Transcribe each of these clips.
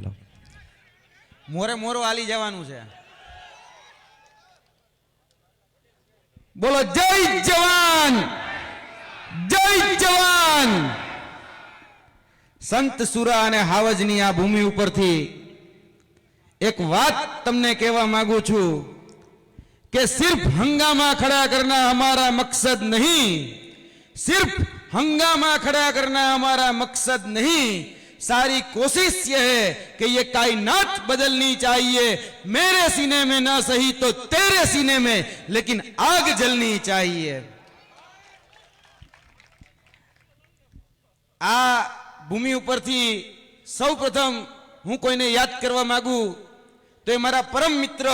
Hello. મોરે મોરો આલી જવાનું છે. બોલો, જય જવાન! જય જવાન! સંત સુરા અને હાવજની આ ભૂમિ ઉપરથી એક વાત તમને કહેવા માંગુ છું કે સિર્ફ હંગામા ખડા કરના અમારા મકસદ નહીં, સિર્ફ હંગામા ખડા કરના અમારા મકસદ નહીં सारी कोशिश ये है कि ये कायनात बदलनी चाहिए मेरे सीने में ना सही तो तेरे सीने में लेकिन आग जलनी चाहिए આ ભૂમિ ઉપરથી સૌ પ્રથમ હું કોઈને યાદ કરવા માંગુ તો એ મારા પરમ મિત્ર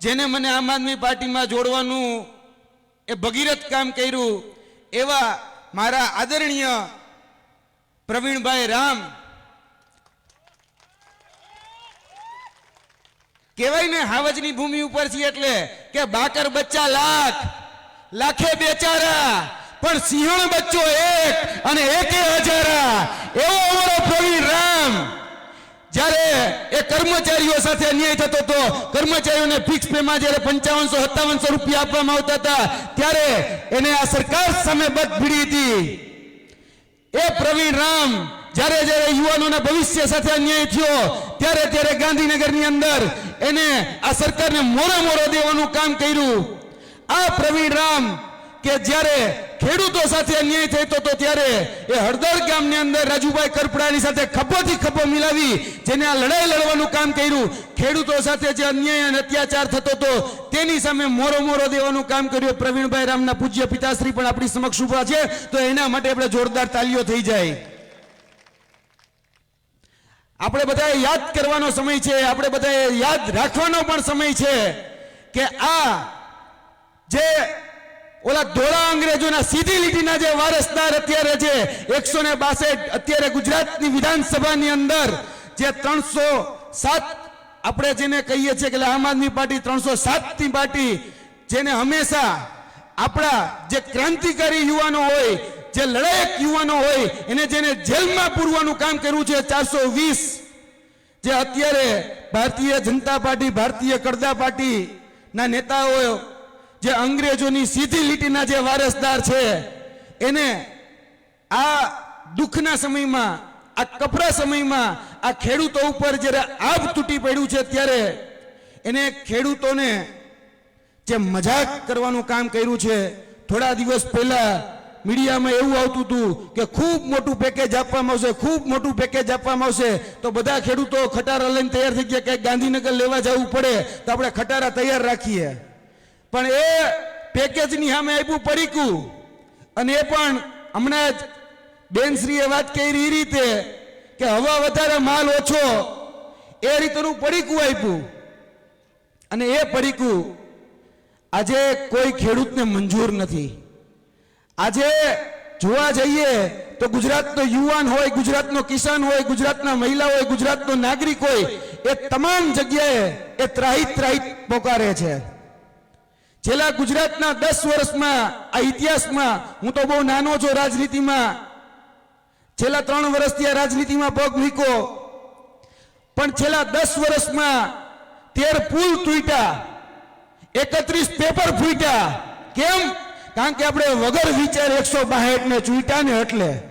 જેને મને આમ આદમી પાર્ટીમાં જોડવાનું એ ભગીરથ કામ કર્યું એવા મારા આદરણીય પ્રવીણભાઈ રામ. કહેવાય ને હાવજની ભૂમિ ઉપર છીએ એટલે કે બાકર બચ્ચા લાખ, લાખે બેચારા, પણ સિંહણ બચ્ચો એક અને એકે હજારા. એવો અમારો પ્રવીણ રામ. જ્યારે એ કર્મચારીઓ સાથે અન્યાય થતો હતો, કર્મચારીઓને ફિક્સ પેમાં જ્યારે પંચાવનસો, સત્તાવનસો રૂપિયા આપવામાં આવતા હતા, ત્યારે એને આ સરકાર સામે બદ ભીડી હતી. એ પ્રવીણ રામ, જ્યારે જ્યારે યુવાનોના ભવિષ્ય સાથે અન્યાય થયો, ત્યારે ત્યારે ગાંધીનગરની અંદર એને આ સરકારને મોરો મોરો દેવાનું કામ કર્યું. આ પ્રવીણ રામ કે જ્યારે ખેડૂતો સાથે અન્યાય થતો હતો ત્યારે એ હળદર ગામની અંદર રાજુભાઈ કરપડાની સાથે ખભોથી ખભો મિલાવી જેને આ લડાઈ લડવાનું કામ કર્યું, ખેડૂતો સાથે જે અન્યાય અને અત્યાચાર થતો હતો, તેની સામે મોરો મોરો દેવાનું કામ કર્યું. પ્રવીણભાઈ રામના પૂજ્ય પિતાશ્રી પણ આપણી સમક્ષ ઊભા છે, તો એના માટે આપણે જોરદાર તાલીઓ થઈ જાય. આપણે બધાએ યાદ કરવાનો સમય છે, આપણે બધાએ યાદ રાખવાનો પણ સમય છે કે આ જે ઓલા ધોળા અંગ્રેજોના સીધી લીટીના જે વારસદાર અત્યારે છે એકસો ને બાસઠ અત્યારે ગુજરાતની વિધાનસભાની અંદર જે ત્રણસો સાત આપણે જેને કહીએ છીએ કે આમ આદમી પાર્ટી ત્રણસો સાતની પાર્ટી, જેને હંમેશા આપણા જે ક્રાંતિકારી યુવાનો હોય, જે લડાયક યુવાનો હોય, એને જેને જેલમાં પૂરવાનું કામ કર્યું છે ચારસો વીસ, જે અત્યારે ભારતીય જનતા પાર્ટી, ભારતીય કરદા પાર્ટીના નેતાઓ જે અંગ્રેજોની સીધી લીટીના જે વારસદાર છે, એને આ દુઃખના સમયમાં, આ કપરા સમયમાં, આ ખેડૂતો ઉપર જ્યારે આભ તૂટી પડ્યું છે ત્યારે એને ખેડૂતોને જે મજાક કરવાનું કામ કર્યું છે, થોડા દિવસ પહેલા મીડિયામાં એવું આવતું હતું કે ખૂબ મોટું પેકેજ આપવામાં આવશે, ખૂબ મોટું પેકેજ આપવામાં આવશે, તો બધા ખેડૂતો ખટારા લઈને તૈયાર થઈ ગયા કે ગાંધીનગર લેવા જવું પડે, તો આપણે ખટારા તૈયાર રાખીએ. પણ એ પેકેજની સામે આપ્યું પડીકું અને એ પણ હમણાં જ બેનશ્રીએ વાત કરી એ રીતે કે હવા વધારે માલ ઓછો. એ રીતનું પડીકું આપ્યું અને એ પડીકું આજે કોઈ ખેડૂતને મંજૂર નથી. આજે જોવા જઈએ તો ગુજરાતનો યુવાન હોય, ગુજરાતનો કિસાન હોય, ગુજરાતના મહિલા હોય, ગુજરાતનો નાગરિક હોય, એ તમામ જગ્યાએ એ ત્રાહિત ત્રાહિત પોકારે છે. છેલ્લા ગુજરાતના દસ વર્ષમાં, આ ઇતિહાસમાં, હું તો બહુ નાનો છું રાજનીતિમાં. છેલ્લા ત્રણ વર્ષથી આ રાજનીતિમાં પગ મૂક્યો. પણ છેલ્લા દસ વર્ષમાં તેર પુલ તૂટ્યા. એકત્રીસ પેપર ફૂટ્યા. કેમ? કારણ કે આપણે વગર વિચાર એકસો બાહેઠ ને ચૂંટ્યા ને એટલે.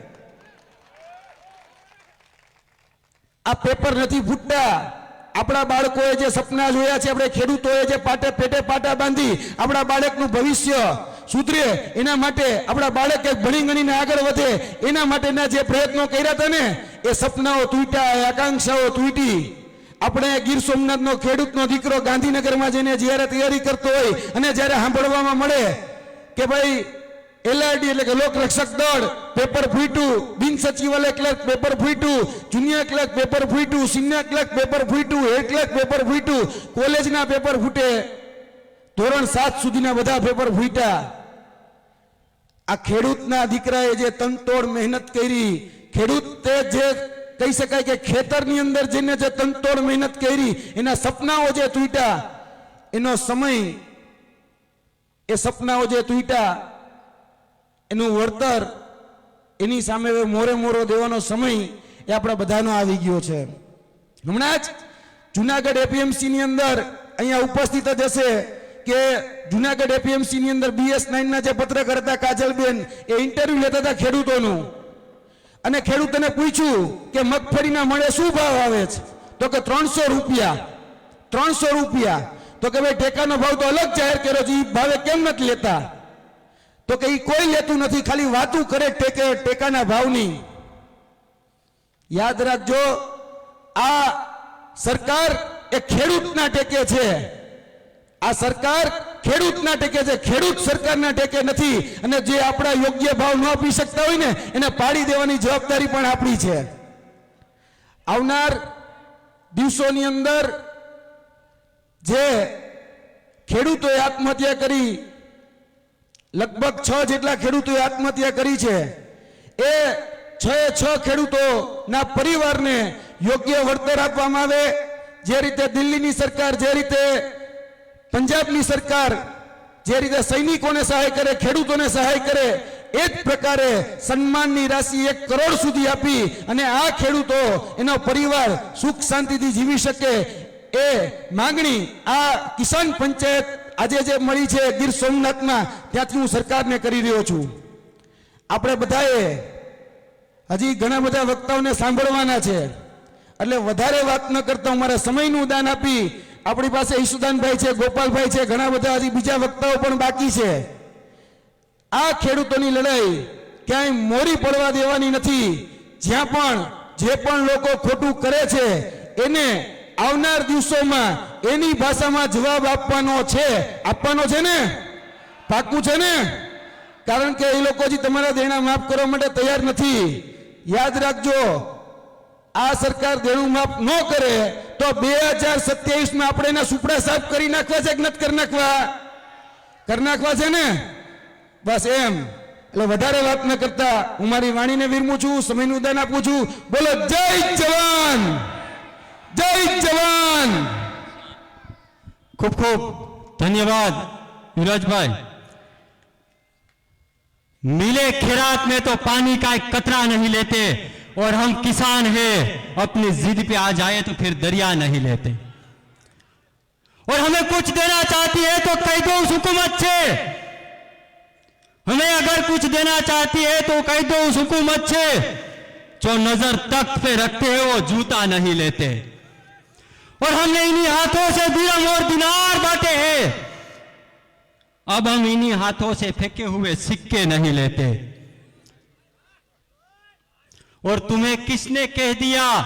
આ પેપર નથી ફૂટતા. આપણા બાળકોએ જે સપના જોયા છે, આપણે ખેડૂતોએ જે પાટે પેટે પાટા બાંધી આપણા બાળકનું ભવિષ્ય સુધરે, એના માટે આપણા બાળક એક ભણી ગણીને આગળ વધે, એના માટેના જે પ્રયત્નો કર્યા હતા ને, એ સપનાઓ તૂટ્યા આકાંક્ષાઓ તૂટી. આપણે ગીર સોમનાથનો ખેડૂતનો દીકરો ગાંધીનગરમાં જઈને જ્યારે તૈયારી કરતો હોય અને જ્યારે સાંભળવામાં મળે કે ભાઈ એલઆરડી એટલે કે લોક રક્ષક દળ પેપર ફૂટ્યું બિન સચિવાલય ક્લર્ક પેપર ફૂટ્યું જુનિયર ક્લર્ક પેપર ફૂટ્યું સિનિયર ક્લર્ક પેપર ફૂટ્યું હેડ ક્લર્ક પેપર ફૂટ્યું કોલેજના પેપર ફૂટે. ધોરણ સાત સુધીના બધા પેપર ફૂટ્યા. આ ખેડૂતના દીકરાએ જે તનતોડ મહેનત કરી, ખેડૂતે જે કહી શકાય કે ખેતરની અંદર જઈને જે તનતોડ મહેનત કરી, એના સપનાઓ જે તૂટ્યા, એનો સમય એ સપનાઓ જે તૂટ્યા એનું વળતર, એની સામે હવે મોરે મોરો દેવાનો સમય એ આપણા બધાનો આવી ગયો છે. હમણાં જ જુનાગઢ એપીએમસીની અંદર અહીંયા ઉપસ્થિત જ હશે કે જુનાગઢ એપીએમસી ની અંદર બીએસ નાઇનના જે પત્રકાર હતા કાજલબેન એ ઇન્ટરવ્યુ લેતા હતા ખેડૂતોનું. અને ખેડૂતોને પૂછ્યું કે મગફળીના મળે શું ભાવ આવે છે? તો કે ત્રણસો રૂપિયા. ત્રણસો રૂપિયા. તો કે ભાઈ ટેકાનો ભાવ તો અલગ જાહેર કર્યો છે એ ભાવે કેમ નથી લેતા? તો કે એ કોઈ લેતું નથી, ખાલી વાતું કરે ટેકે ટેકાના ભાવની. યાદ રાખજો, આ સરકાર એ ખેડૂતના ટેકે છે. આ સરકાર ખેડૂતના ટેકે છે. ખેડૂત સરકારના ટેકે નથી. અને જે આપણા યોગ્ય ભાવ ન આપી શકતા હોય ને, એને પાડી દેવાની જવાબદારી પણ આપણી છે. આવનાર દિવસોની અંદર જે ખેડૂતોએ આત્મહત્યા કરી લગભગ છ જેટલા ખેડૂતોએ આત્મહત્યા કરી છે. એ છ છ ખેડૂતોના પરિવારને યોગ્ય વળતર આપવામાં આવે. જે રીતે દિલ્હીની સરકાર, જે રીતે પંજાબની સરકાર જે રીતે સૈનિકોને સહાય કરે, ખેડૂતોને સહાય કરે, એ જ પ્રકારે સન્માનની રાશિ એક કરોડ સુધી આપી અને આ ખેડૂતો, એનો પરિવાર સુખ શાંતિથી જીવી શકે. એ માંગણી આ કિસાન પંચાયત આજે જે મળી છે ગીર સોમનાથમાં ત્યાંથી હું સરકારને કરી રહ્યો છું. આપણે બધાએ હજી ઘણા બધા વક્તાઓને સાંભળવાના છે. એટલે વધારે વાત ન કરતા હું મારા સમયનું દાન આપી, આપણી પાસે ઈશુદાનભાઈ છે, ગોપાલભાઈ છે, ઘણા બધા હજી બીજા વક્તાઓ પણ બાકી છે. આ ખેડૂતોની લડાઈ ક્યાંય મોરી પડવા દેવાની નથી. જ્યાં પણ જે પણ લોકો ખોટું કરે છે, એને આવનાર દિવસોમાં એની ભાષામાં જવાબ આપવાનો છે. આપવાનો છે ને? પાકું છે ને? કારણ કે એ લોકો હજી તમારા દેણા માફ કરવા માટે તૈયાર નથી. યાદ રાખજો, આ સરકાર દેણું માફ ન કરે તો બે હજાર સત્યાવીસમાં આપણે એના સુપડા સાફ કરી નાખવા છે કે નથી કરી નાખવા? કરી નાખવા છે ને? બસ એમ. એટલે વધારે વાત ન કરતા. હું મારી વાણીને વિરમું છું, સમયનું દાન આપું છું. બોલો, જય જવાન! જય જવાન! खूब खूब धन्यवाद युवराज भाई। मिले खैरात में तो पानी का एक कतरा नहीं लेते और हम किसान हैं, अपनी जिद पे आ जाए तो फिर दरिया नहीं लेते। और हमें कुछ देना चाहती है तो कह दो उस हुकूमत से। हमें अगर कुछ देना चाहती है तो कह दो उस हुकूमत से। जो नज़र तख्त पे रखते हैं वो जूता नहीं लेते। और हमने इन्हीं हाथों से दिरम और दिनार बांटे हैं। अब हम इन्हीं हाथों से फेंके हुए सिक्के नहीं लेते। और तुम्हें किसने कह दिया?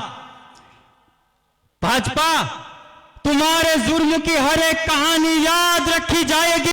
भाजपा, तुम्हारे जुर्म की हर एक कहानी याद रखी जाएगी।